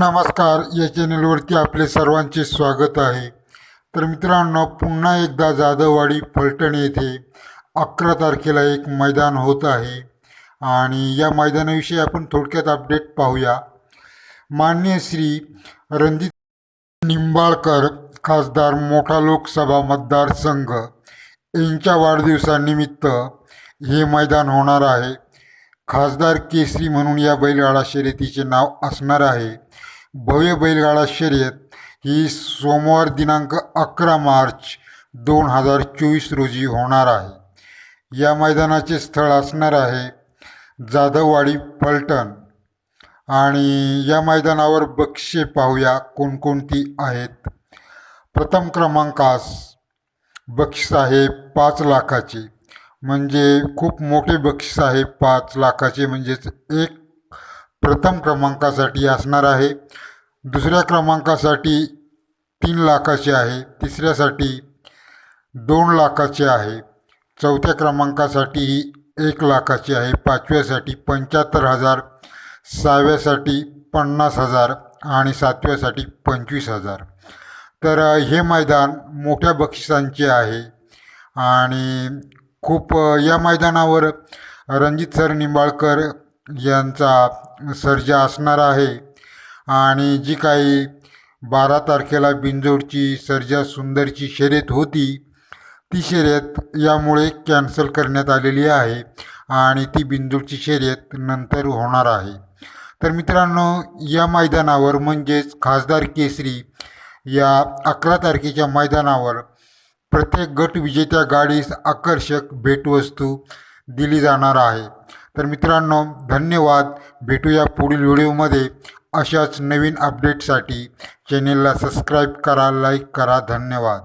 नमस्कार या चॅनलवरती आपले सर्वांचे स्वागत आहे. तर मित्रांनो पुन्हा एकदा जाधववाडी फलटण येथे अकरा तारखेला एक मैदान होत आहे. आणि या मैदानाविषयी आपण थोडक्यात अपडेट पाहूया. मान्य श्री रणजित निंबाळकर खासदार मोठा लोकसभा मतदारसंघ यांच्या वाढदिवसानिमित्त हे मैदान होणार आहे. खासदार केसरी म्हणून या बैलगाडा शर्यतीचे नाव असणार आहे. भव्य बैलगाडा शर्यत ही सोमवार दिनांक अकरा मार्च दोन हजार चोवीस रोजी होणार आहे. या मैदानाचे स्थळ असणार आहे जाधववाडी फलटण आणि या मैदानावर बक्षे पाहूया कोणकोणती आहेत. प्रथम क्रमांकास बक्षीस आहे पाच लाखाचे. म्हणजे खूप मोठे बक्षीस आहे. पाच लाखाचे म्हणजेच एक प्रथम क्रमांकासाठी असणार आहे. दुसऱ्या क्रमांकासाठी तीन लाखाचे आहे. तिसऱ्यासाठी दोन लाखाचे आहे. चौथ्या क्रमांकासाठी एक लाखाचे आहे. पाचव्यासाठी पंच्याहत्तर हजार सहाव्यासाठी पन्नास हजार आणि सातव्यासाठी पंचवीस हजार. तर हे मैदान मोठ्या बक्षिसांचे आहे. आणि खूप या मैदानावर रणजित सर निंबाळकर यांचा सर्जा असणार आहे. आणि जी काही बारा तारखेला बिंजोडची सर्जा सुंदरची शर्यत होती ती शर्यत यामुळे कॅन्सल करण्यात आलेली आहे आणि ती बिंदूची शर्यत नंतर होणार आहे. तर मित्रांनो या मैदानावर म्हणजेच खासदार केसरी या अकरा तारखेच्या मैदानावर प्रत्येक गट विजेत्या गाडीस आकर्षक भेटवस्तू दिली जाणार आहे. तर मित्रांनो धन्यवाद. भेटूया पुढील व्हिडिओमध्ये. अशाच नवीन अपडेटसाठी चॅनेलला सबस्क्राईब करा लाईक करा. धन्यवाद.